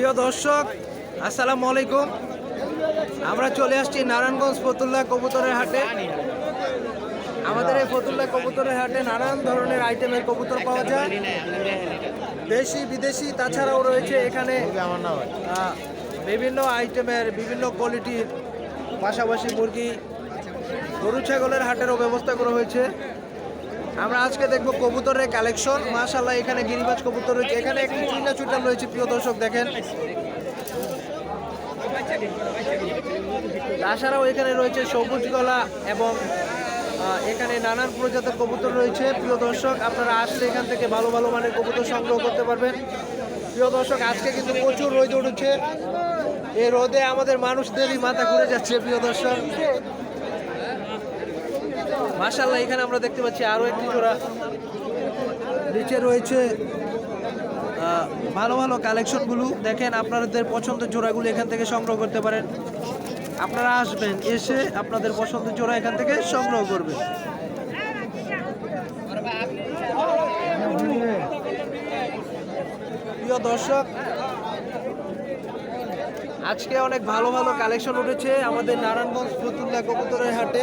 প্রিয় দর্শক, আসসালামু আলাইকুম। আমরা চলে আসছি নারায়ণগঞ্জ ফতুল্লা কবুতরের হাটে। আমাদের এই ফতুল্লা কবুতরের হাটে নানান ধরনের আইটেমের কবুতর পাওয়া যায়। দেশি, বিদেশি, তাছাড়াও রয়েছে এখানে বিভিন্ন আইটেমের, বিভিন্ন কোয়ালিটির পাশাপাশি মুরগি, গরু, ছাগলের হাটেরও ব্যবস্থা করা হয়েছে। আমরা আজকে দেখব কবুতরের কালেকশন মাশাল্লাহ এখানে গিরিবাজ কবুতর রয়েছে। এখানে একটি চুইনা চুইটাল রয়েছে, প্রিয় দর্শক দেখেন। তাছাড়াও এখানে রয়েছে সবুজ গলা এবং এখানে নানান প্রজাতির কবুতর রয়েছে, প্রিয় দর্শক। আপনারা আসলে এখান থেকে ভালো ভালো মানের কবুতর সংগ্রহ করতে পারবেন। প্রিয় দর্শক, আজকে কিন্তু প্রচুর রোদ উঠেছে। এই রোদে আমাদের মানুষদেরই মাথা ঘুরে যাচ্ছে, প্রিয় দর্শক। মাশাল্লাহ এখানে আমরা দেখতে পাচ্ছি আরও একটি জোড়া। নিচে রয়েছে ভালো ভালো কালেকশনগুলো দেখেন, আপনাদের পছন্দের জোড়াগুলো এখান থেকে সংগ্রহ করতে পারেন। আপনারা আসবেন, এসে আপনাদের পছন্দের জোড়া এখান থেকে সংগ্রহ করবেন। প্রিয় দর্শক, আজকে অনেক ভালো ভালো কালেকশন উঠেছে আমাদের নারায়ণগঞ্জ ফতুল্লা কবুতরের হাটে।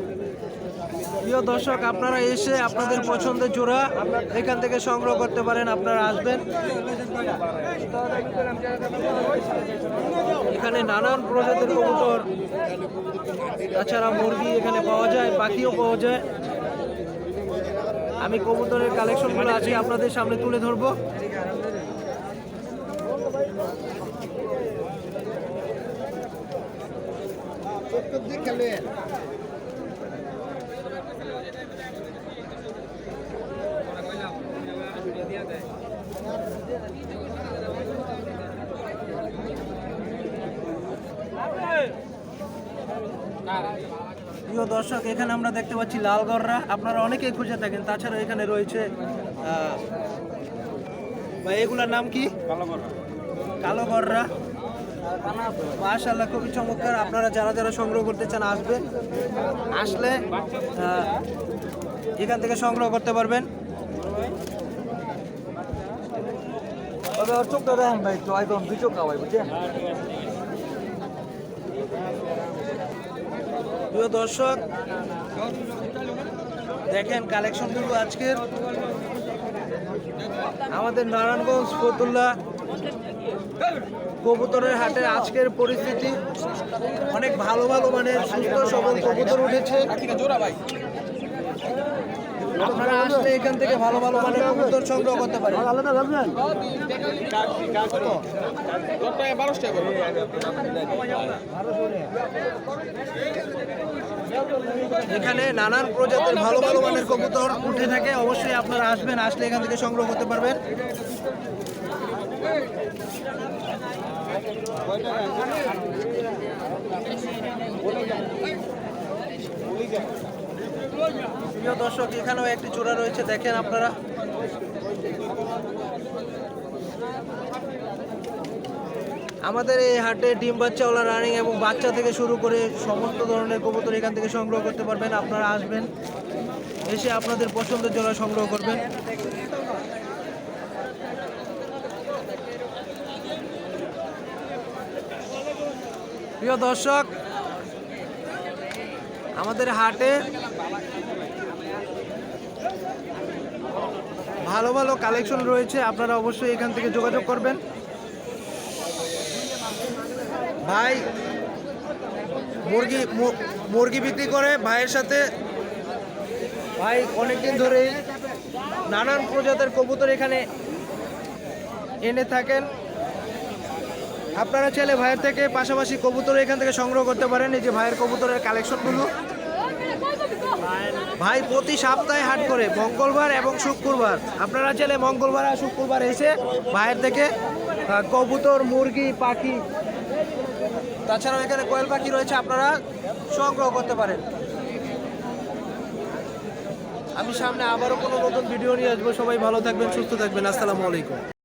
প্রিয় দর্শক, আপনারা এসে আপনাদের পছন্দের জোড়া এখান থেকে সংগ্রহ করতে পারেন, আপনারা আসবেন। এখানে নানান প্রজাতির কবুতর, তাছাড়া মুরগি এখানে পাওয়া যায়, পাখিও পাওয়া যায়। আমি কবুতরের কালেকশনগুলো আজকে আপনাদের সামনে তুলে ধরবো। প্রিয় দর্শক এখানে আমরা দেখতে পাচ্ছি লালগড়রা। আপনারা অনেকেই খুঁজে থাকেন তাছাড়া এখানে রয়েছে ভাই এগুলার নাম কি? কালো গররা মাশাল্লাহ খুবই চমৎকার। আপনারা যারা যারা সংগ্রহ করতে চান আসবেন আসলে এখান থেকে সংগ্রহ করতে পারবেন। তবে ওর চোখটা দেখেন ভাই তো একদম দুই চোখ বুঝছেন? প্রিয় দর্শক, দেখেন কালেকশন কালেকশনগুলো আজকের। আমাদের নারায়ণগঞ্জ, ফতুল্লা, কবুতরের হাটের আজকের পরিস্থিতি। অনেক ভালো ভালো মানে সুস্থ সবল কবুতর উঠেছে। আপনারা আসলে এখান থেকে ভালো ভালো মানে কবুতর সংগ্রহ করতে পারেন। এখানে নানান প্রজাতির ভালো ভালো মানের কবুতর উঠে থাকে। অবশ্যই আপনারা আসবেন, আসলে এখান থেকে সংগ্রহ করতে পারবেন। প্রিয় দর্শক, এখানেও একটি চূড়া রয়েছে, দেখেন আপনারা। আমাদের এই হাটে ডিম বাচ্চাওয়ালা রানিং এবং বাচ্চা থেকে শুরু করে সমস্ত ধরনের কবুতর এখান থেকে সংগ্রহ করতে পারবেন। আপনারা আসবেন, এসে আপনাদের পছন্দের জোড়া সংগ্রহ করবেন। প্রিয় দর্শক, আমাদের হাটে ভালো ভালো কালেকশন রয়েছে, আপনারা অবশ্যই এখান থেকে যোগাযোগ করবেন। ভাই, মুরগি মুরগি বিক্রি করে ভাইয়ের সাথে। ভাই, অনেকদিন ধরেই নানান প্রজাতির কবুতর এখানে এনে থাকেন। আপনারা চাইলে ভাইয়ের থেকে পাশাপাশি কবুতর এখান থেকে সংগ্রহ করতে পারেন, এই যে ভাইয়ের কবুতরের কালেকশনগুলো ভাই, প্রতি সপ্তাহে হাট করে, মঙ্গলবার এবং শুক্রবার। আপনারা চাইলে মঙ্গলবার আর শুক্রবার এসে ভাইয়ের থেকে কবুতর, মুরগি, পাখি, তাছাড়াও এখানে কোয়েল পাখি রয়েছে, আপনারা সংগ্রহ করতে পারেন। আমি সামনে আবারও কোনো নতুন ভিডিও নিয়ে আসব। সবাই ভালো থাকবেন, সুস্থ থাকবেন। আসসালামু আলাইকুম।